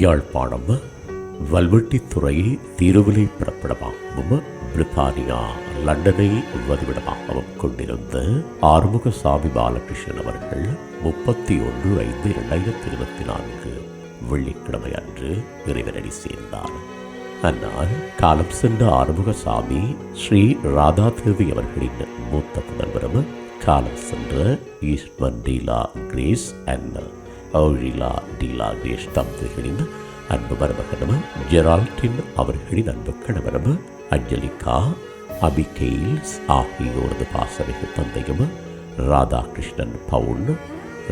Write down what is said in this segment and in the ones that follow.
யாழ்ப்பாணம் வல்வெட்டித்துறையை தீருவிலை பிறப்பிடமாகவும் பிரித்தானியா லண்டனை வதிவிடமாகவும் கொண்டிருந்த ஆறுமுகசாமி பாலகிருஷ்ணன் அவர்கள் முப்பத்தி ஒன்று ஐந்து இரண்டாயிரத்தி இருபத்தி நான்கு வெள்ளிக்கிழமை அன்று இறைவனடி சேர்ந்தார். அன்னால் காலம் சென்ற ஆறுமுகசாமி ஸ்ரீ ராதாதேவி அவர்களின் மூத்த புதல்வரும் காலம் சென்ற Eswan Dela Grace and Aurila Dela Grace தம்பதிகளின் அன்பு மருமகனும் ஜெரால்டின் அவர்களின் அன்பு கணவரும் அஞ்சலிகா அபிகெயில்ஸ் ஆகியோரது பாசமிகு தந்தையும் ராதாகிருஷ்ணன் பவுன்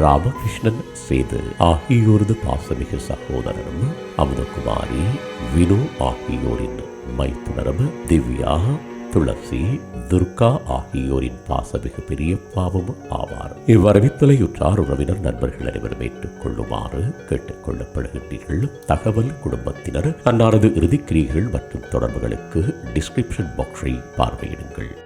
ராமகிருஷ்ணன் சேது ஆகியோரது பாசமிகு சகோதரரும் அமுதகுமாரி வினு ஆகியோரின் மைத்துனரும் திவ்யா துளசி துர்கா ஆகியோரின் பாசமிகு பெரியப்பாவும் ஆவார். இவ்வரவித்தலையுற்றார் உறவினர் நண்பர்கள் அனைவரும் ஏற்றுக் கொள்ளுமாறு கேட்டுக் கொள்ளப்படுகின்றீர்கள் தகவல் குடும்பத்தினர் அன்னாரது இறுதிக்கிரிகள் மற்றும் தொடர்புகளுக்கு டிஸ்கிரிப்ஷன் பாக்ஸை பார்வையிடுங்கள்.